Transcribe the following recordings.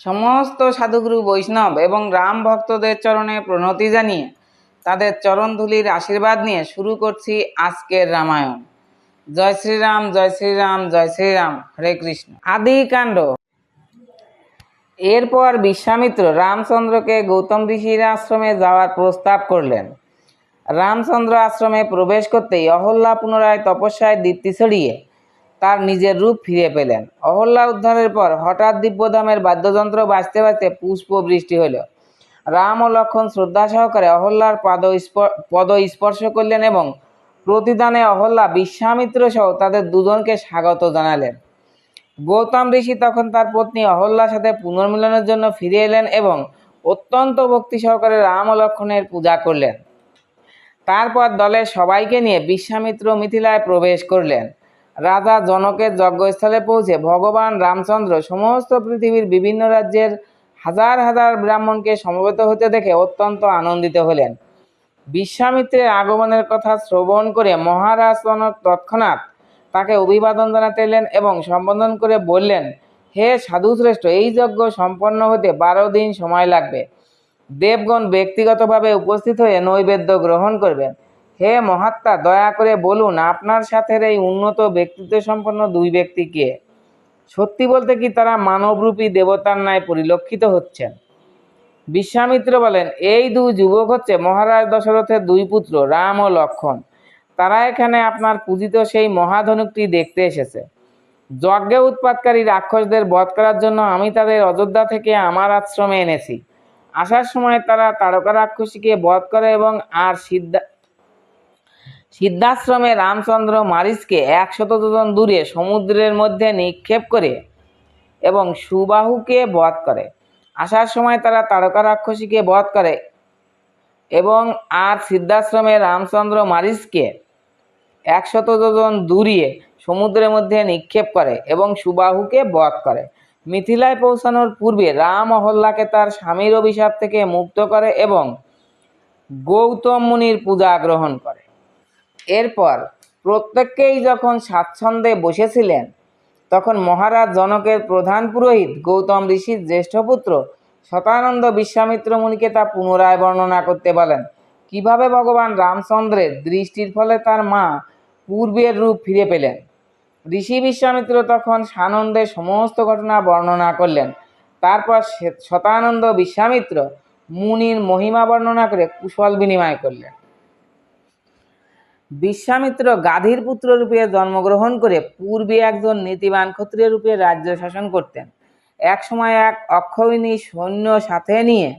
সমস্ত সাধুগুরু বৈষ্ণব এবং রাম ভক্তদের চরণে প্রণতি জানিয়ে তাদের চরণধুলির আশীর্বাদ নিয়ে শুরু করছি আজকের রামায়ণ। জয় শ্রীরাম জয় শ্রীরাম জয় শ্রীরাম, হরে কৃষ্ণ। আদি কাণ্ড। এরপর বিশ্বামিত্র রামচন্দ্রকে গৌতম ঋষির আশ্রমে যাওয়ার প্রস্তাব করলেন। রামচন্দ্র আশ্রমে প্রবেশ করতেই অহল্যা পুনরায় তপস্যায় দীপ্তি ছড়িয়ে তার নিজের রূপ ফিরে পেলেন। অহল্যা উদ্ধারের পর হঠাৎ দিব্যধামের বাদ্যযন্ত্র বাজতে বাজতে পুষ্প বৃষ্টি হল রাম ও লক্ষণ শ্রদ্ধা সহকারে অহল্যার পাদ পদ স্পর্শ করলেন এবং প্রতিদানে অহল্যা বিশ্বামিত্র সহ তাদের দুজনকে স্বাগত জানালেন। গৌতম ঋষি তখন তার পত্নী অহল্যার সাথে পুনর্মিলনের জন্য ফিরে এলেন এবং অত্যন্ত ভক্তি সহকারে রাম ও লক্ষণের পূজা করলেন। তারপর দলের সবাইকে নিয়ে বিশ্বামিত্র মিথিলায় প্রবেশ করলেন। রাজা জনকের যজ্ঞস্থলে পৌঁছে ভগবান রামচন্দ্র সমস্ত পৃথিবীর বিভিন্ন রাজ্যের হাজার হাজার ব্রাহ্মণকে সমবেত হতে দেখে অত্যন্ত আনন্দিত হলেন। বিশ্বামিত্রের আগমনের কথা শ্রবণ করে মহারাজ জনক তৎক্ষণাৎ তাকে অভিবাদন জানাতে এলেন এবং সম্বোধন করে বললেন, হে সাধুশ্রেষ্ঠ, এই যজ্ঞ সম্পন্ন হতে বারো দিন সময় লাগবে। দেবগণ ব্যক্তিগতভাবে উপস্থিত হয়ে নৈবেদ্য গ্রহণ করবেন। হে মহাত্মা, দয়া করে বলুন, আপনার সাথে এই উন্নত ব্যক্তিত্ব সম্পন্ন দুই ব্যক্তি কে? সত্যি বলতে কি তারা মানবরূপী দেবতার ন্যায় পরিলক্ষিত হচ্ছেন? বিশ্বামিত্র বলেন, এই দুই যুবক হচ্ছে মহারাজ দশরথের দুই পুত্র, রাম ও লক্ষণ। তারা এখানে আপনার পূজিত সেই মহাধনুকটি দেখতে এসেছে। যজ্ঞে উৎপাতকারী রাক্ষসদের বধ করার জন্য আমি তাদের অযোধ্যা থেকে আমার আশ্রমে এনেছি। আসার সময় তারা তারকা রাক্ষসীকে বধ করে এবং আর সিদ্ধা সিদ্ধাশ্রমে রামচন্দ্র মারিচকে একশত যোজন দূরে সমুদ্রের মধ্যে নিক্ষেপ করে এবং সুবাহুকে বধ করে। আসার সময় তারা তারকা রাক্ষসীকে বধ করে এবং আর সিদ্ধাশ্রমে রামচন্দ্র মারিচকে একশত যোজন দূরিয়ে সমুদ্রের মধ্যে নিক্ষেপ করে এবং সুবাহুকে বধ করে। মিথিলায় পৌঁছানোর পূর্বে রাম অহল্লাকে তার স্বামীর অভিশাপ থেকে মুক্ত করে এবং গৌতম মুনির পূজা গ্রহণ করে। এরপর প্রত্যেককেই যখন স্বাচ্ছন্দ্যে বসেছিলেন, তখন মহারাজ জনকের প্রধান পুরোহিত গৌতম ঋষির জ্যেষ্ঠ পুত্র শতানন্দ বিশ্বামিত্র মুনিকে তা পুনরায় বর্ণনা করতে বলেন। কীভাবে ভগবান রামচন্দ্রের দৃষ্টির ফলে তার মা পূর্বের রূপ ফিরে পেলেন? ঋষি বিশ্বামিত্র তখন সানন্দে সমস্ত ঘটনা বর্ণনা করলেন। তারপর শতানন্দ বিশ্বামিত্র মুনির মহিমা বর্ণনা করে কুশল বিনিময় করলেন। বিশ্বামিত্র গাধীর পুত্র রূপে জন্মগ্রহণ করে পূর্বে একজন নীতিবান ক্ষত্রিয় রূপে রাজ্য শাসন করতেন। এক সময় এক অক্ষয়িনী সৈন্য সাথে নিয়ে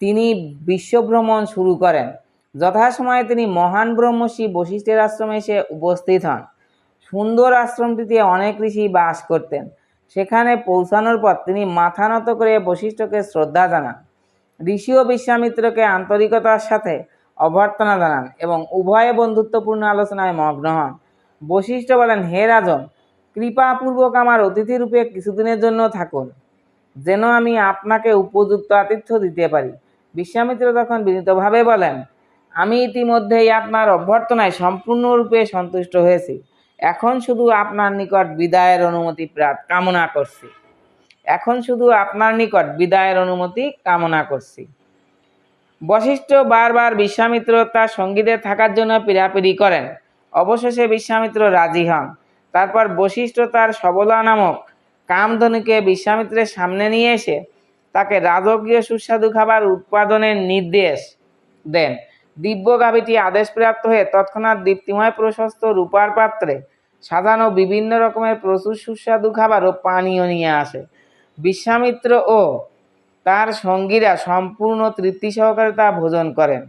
তিনি বিশ্বভ্রমণ শুরু করেন। যথাসময়ে তিনি মহান ব্রহ্মর্ষি বশিষ্ঠের আশ্রমে এসে উপস্থিত হন। সুন্দর আশ্রমটিতে অনেক ঋষি বাস করতেন। সেখানে পৌঁছানোর পর তিনি মাথা নত করে বশিষ্ঠকে শ্রদ্ধা জানান। ঋষি ও বিশ্বামিত্রকে আন্তরিকতার সাথে অভ্যর্থনা জানান এবং উভয়ে বন্ধুত্বপূর্ণ আলোচনায় মগ্ন হন। বশিষ্ঠ বলেন, হে রাজন, কৃপাপূর্বক আমার অতিথি রূপে কিছুদিনের জন্য থাকুন, যেন আমি আপনাকে উপযুক্ত আতিথ্য দিতে পারি। বিশ্বামিত্র তখন বিনীতভাবে বলেন, আমি ইতিমধ্যেই আপনার অভ্যর্থনায় সম্পূর্ণরূপে সন্তুষ্ট হয়েছি। এখন শুধু আপনার নিকট বিদায়ের অনুমতি কামনা করছি। এখন শুধু আপনার নিকট বিদায়ের অনুমতি কামনা করছি। বশিষ্ঠ বারবার বিশ্বামিত্র তার সঙ্গীদের থাকার জন্য পিড়াপিড়ি করেন। অবশেষে বিশ্বামিত্র রাজি হন। তারপর বশিষ্ঠ তার সবলা নামক কামধনুকে বিশ্বামিত্রের সামনে নিয়ে এসে তাকে রাজকীয় সুস্বাদু খাবার উৎপাদনের নির্দেশ দেন। দিব্য গাভীটি আদেশপ্রাপ্ত হয়ে তৎক্ষণাৎ দীপ্তিময় প্রশস্ত রূপার পাত্রে সাজানো বিভিন্ন রকমের প্রচুর সুস্বাদু খাবার ও পানীয় নিয়ে আসে। বিশ্বামিত্র ও তার সঙ্গীরা সম্পূর্ণ তৃপ্তি সহকারে তা ভোজন করেন।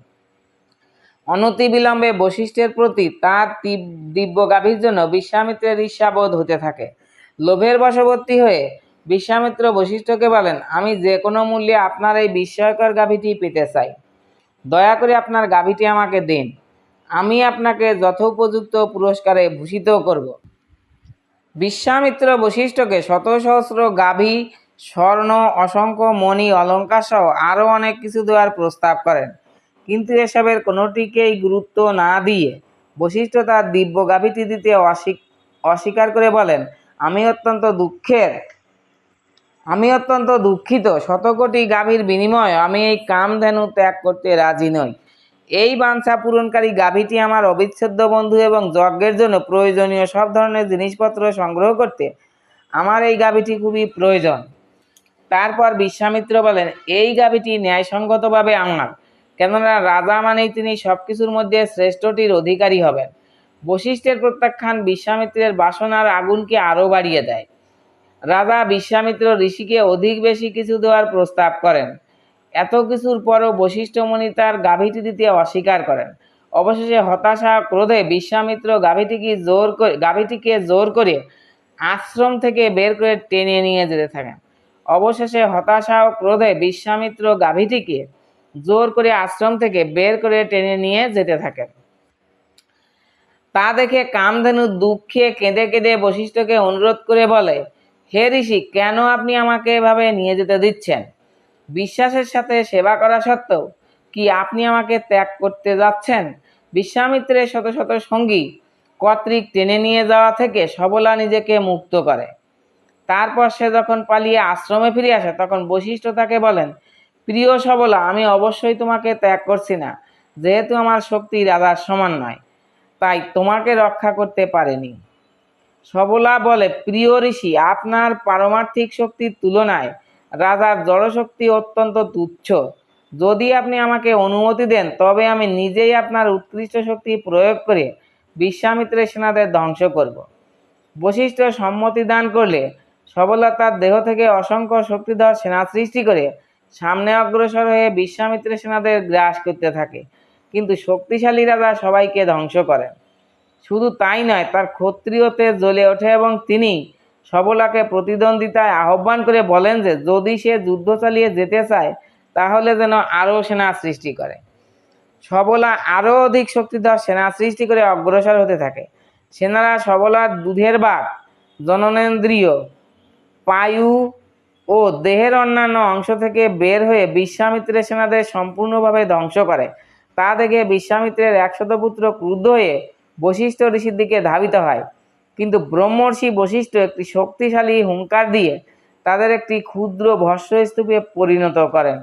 অনতিবিলম্বে বশিষ্ঠের প্রতি তার দিব্য গাভীর জন্য বিশ্বামিত্রের ঈর্ষাবোধ হতে থাকে। লোভের বশবর্তী হয়ে বিশ্বামিত্র বশিষ্ঠকে বলেন, আমি যে কোনো মূল্যে আপনার এই বিস্ময়কর গাভীটি পেতে চাই। দয়া করে আপনার গাভীটি আমাকে দিন। আমি আপনাকে যথোপযুক্ত পুরস্কারে ভূষিত করব। বিশ্বামিত্র বশিষ্ঠকে শত সহস্র গাভী স্বর্ণ, অসংখ্য, মণি, অলঙ্কার সহ আরও অনেক কিছু দেওয়ার প্রস্তাব করেন। কিন্তু এসবের কোনোটিকেই গুরুত্ব না দিয়ে বশিষ্ঠ তার দিব্য গাভীটি দিতে অস্বীক, অস্বীকার করে বলেন, আমি অত্যন্ত দুঃখের, আমি অত্যন্ত দুঃখিত। শতকোটি গাভীর বিনিময়ে আমি এই কামধেনু ত্যাগ করতে রাজি নই। এই বাঞ্ছা পূরণকারী গাভীটি আমার অবিচ্ছেদ্য বন্ধু এবং যজ্ঞের জন্য প্রয়োজনীয় সব ধরনের জিনিসপত্র সংগ্রহ করতে আমার এই গাভীটি খুবই প্রয়োজন। তারপর বিশ্বামিত্র বলেন, এই গাভীটি ন্যায়সঙ্গতভাবে আমার কেননা রাজা মানেই তিনি সব কিছুর মধ্যে শ্রেষ্ঠটির অধিকারী হবেন। বশিষ্ঠের প্রত্যাখ্যান বিশ্বামিত্রের বাসনার আগুনকে আরও বাড়িয়ে দেয়। রাজা বিশ্বামিত্র ঋষিকে অধিক বেশি কিছু দেওয়ার প্রস্তাব করেন। এত কিছুর পরও বশিষ্ঠ মুনি তার গাভীটি দিতে অস্বীকার করেন। অবশেষে হতাশা ক্রোধে বিশ্বামিত্র গাভীটিকে জোর করে গাভীটিকে জোর করে আশ্রম থেকে বের করে টেনে নিয়ে যেতে থাকেন। অবশেষে হতাশা ও ক্রোধে বিশ্বামিত্র গাভীটিকে জোর করে আশ্রম থেকে বের করে টেনে নিয়ে যেতে থাকেন। তা দেখে কামধেনু দুঃখে কেঁদে কেঁদে বশিষ্ঠকে অনুরোধ করে বলে, হে ঋষি, কেন আপনি আমাকে এভাবে নিয়ে যেতে দিচ্ছেন? বিশ্বাসের সাথে সেবা করা সত্ত্বেও কি আপনি আমাকে ত্যাগ করতে যাচ্ছেন? বিশ্বামিত্রের শত শত সঙ্গী কর্তৃক টেনে নিয়ে যাওয়া থেকে সবলা নিজেকে মুক্ত করে। তারপর সে যখন পালিয়ে আশ্রমে ফিরে আসে, তখন বশিষ্ঠ তাকে বলেন, প্রিয় সবলা, আমি অবশ্যই তোমাকে ত্যাগ করছি না। যেহেতু আমার শক্তি রাজার সমান নয়, তাই তোমাকে রক্ষা করতে পারেনি। সবলা বলে, প্রিয় ঋষি, আপনার পারমার্থিক শক্তির তুলনায় রাজার জড়শক্তি অত্যন্ত তুচ্ছ। যদি আপনি আমাকে অনুমতি দেন, তবে আমি নিজেই আপনার উৎকৃষ্ট শক্তি প্রয়োগ করে বিশ্বামিত্রের সেনাদের ধ্বংস করব। বশিষ্ঠ সম্মতি দান করলে সবলা তার দেহ থেকে অসংখ্য শক্তিধর সেনা সৃষ্টি করে সামনে অগ্রসর হয়ে বিশ্বামিত্রের সেনাদের গ্রাস করতে থাকে। কিন্তু শক্তিশালী রাজা সবাইকে ধ্বংস করেন শুধু তাই নয়, তার ক্ষত্রিয়তে জ্বলে ওঠে এবং তিনি সবলাকে প্রতিদ্বন্দ্বিতায় আহ্বান করে বলেন যে, যদি সে যুদ্ধ চালিয়ে যেতে চায়, তাহলে যেন আরও সেনা সৃষ্টি করে। সবলা আরও অধিক শক্তিধর সেনা সৃষ্টি করে অগ্রসর হতে থাকে। সেনারা সবলার দুধের বাঘ জননেন্দ্রিয় পায়ু ও দেহের অন্যান্য অংশ থেকে বের হয়ে বিশ্বামিত্রের সেনাদের সম্পূর্ণভাবে ধ্বংস করে। তা দেখে বিশ্বামিত্রের একশত পুত্র ক্রুদ্ধ হয়ে বশিষ্ঠ ঋষির দিকে ধাবিত হয়। কিন্তু ব্রহ্মর্ষি বশিষ্ঠ একটি শক্তিশালী হুঙ্কার দিয়ে তাদের একটি ক্ষুদ্র ভস্মস্তূপে পরিণত করেন।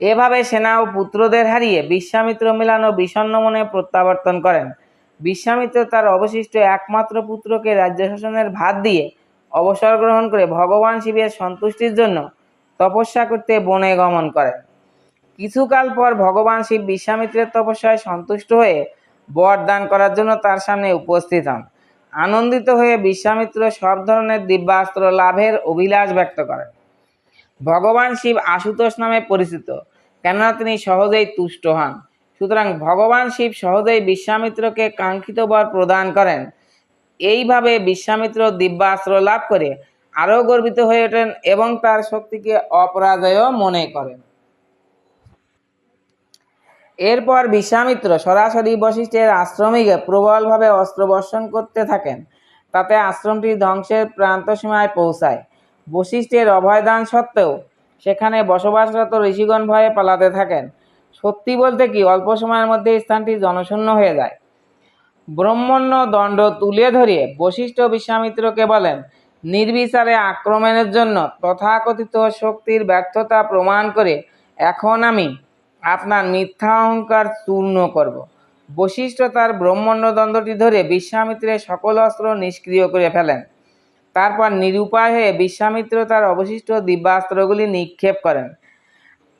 এভাবে সেনা ও পুত্রদের হারিয়ে বিশ্বামিত্র মিলানো বিষণ্ণ মনে প্রত্যাবর্তন করেন। বিশ্বামিত্র তার অবশিষ্ট একমাত্র পুত্রকে রাজ্য শাসনের ভাত দিয়ে অবসর গ্রহণ করে ভগবান শিবের সন্তুষ্টির জন্য তপস্যা করতে বনে গমন করেন কিছুকাল পর ভগবান শিব বিশ্বামিত্রের তপস্যায় সন্তুষ্ট হয়ে বর দান করার জন্য তার সামনে উপস্থিত হন। আনন্দিত হয়ে বিশ্বামিত্র সব ধরনের দিব্যাস্ত্র লাভের অভিলাষ ব্যক্ত করেন। ভগবান শিব আশুতোষ নামে পরিচিত, কেননা তিনি সহজেই তুষ্ট হন। সুতরাং ভগবান শিব সহজেই বিশ্বামিত্রকে কাঙ্ক্ষিত বর প্রদান করেন এইভাবে বিশ্বামিত্র দিব্যাস্ত্র লাভ করে আরও গর্বিত হয়ে ওঠেন এবং তার শক্তিকে অপরাজয় মনে করেন এরপর বিশ্বামিত্র সরাসরি বশিষ্ঠের আশ্রমে গিয়ে প্রবলভাবে অস্ত্র বর্ষণ করতে থাকেন। তাতে আশ্রমটি ধ্বংসের প্রান্তসীমায় পৌঁছায়। বশিষ্ঠের অভয়দান সত্ত্বেও সেখানে বসবাসরত ঋষিগণ ভয়ে পালাতে থাকেন। সত্যি বলতে কি, অল্প সময়ের মধ্যে স্থানটি জনশূন্য হয়ে যায়। ব্রহ্মণ্য দণ্ড তুলে ধরিয়ে বশিষ্ঠ বিশ্বামিত্রকে বলেন, নির্বিচারে আক্রমণের জন্য তথাকথিত শক্তির ব্যর্থতা প্রমাণ করে এখন আমি আপনার মিথ্যা অহংকার চূর্ণ করব। বশিষ্ঠ তার ব্রহ্মণ্য দ্বন্দ্বটি ধরে বিশ্বামিত্রের সকল অস্ত্র নিষ্ক্রিয় করে ফেলেন। তারপর নিরুপায় হয়ে বিশ্বামিত্র তার অবশিষ্ট দিব্যাস্ত্রগুলি নিক্ষেপ করেন।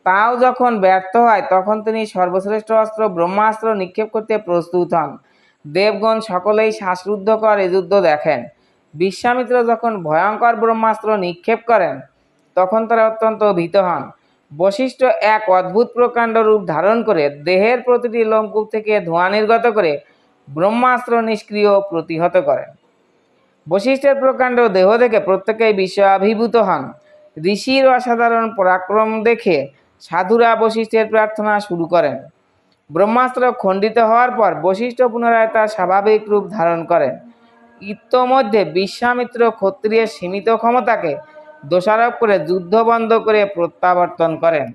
তাও যখন ব্যর্থ হয়, তখন তিনি সর্বশ্রেষ্ঠ অস্ত্র, ব্রহ্মাস্ত্র নিক্ষেপ করতে প্রস্তুত হন। দেবগণ সকলেই শ্বাসরুদ্ধকর এ যুদ্ধ দেখেন। বিশ্বামিত্র যখন ভয়ঙ্কর ব্রহ্মাস্ত্র নিক্ষেপ করেন, তখন তারা অত্যন্ত ভীত হন। বশিষ্ঠ এক অদ্ভুত প্রকাণ্ড রূপ ধারণ করে দেহের প্রতিটি লোমকূপ থেকে ধোঁয়া নির্গত করে ব্রহ্মাস্ত্র নিষ্ক্রিয় প্রতিহত করেন। বশিষ্ঠের প্রকাণ্ড দেহ দেখে প্রত্যেকেই বিশ্বভিভূত হন। ঋষির অসাধারণ পরাক্রম দেখে সাধুরা বশিষ্ঠের প্রার্থনা শুরু করেন। ব্রহ্মাস্ত্র খণ্ডিত হওয়ার পর বৈশিষ্ট্য পুনরায় তার স্বাভাবিক রূপ ধারণ করেন। ইতোমধ্যে বিশ্বামিত্র ক্ষত্রিয়ের সীমিত ক্ষমতাকে দোষারোপ করে যুদ্ধ বন্ধ করে প্রত্যাবর্তন করেন।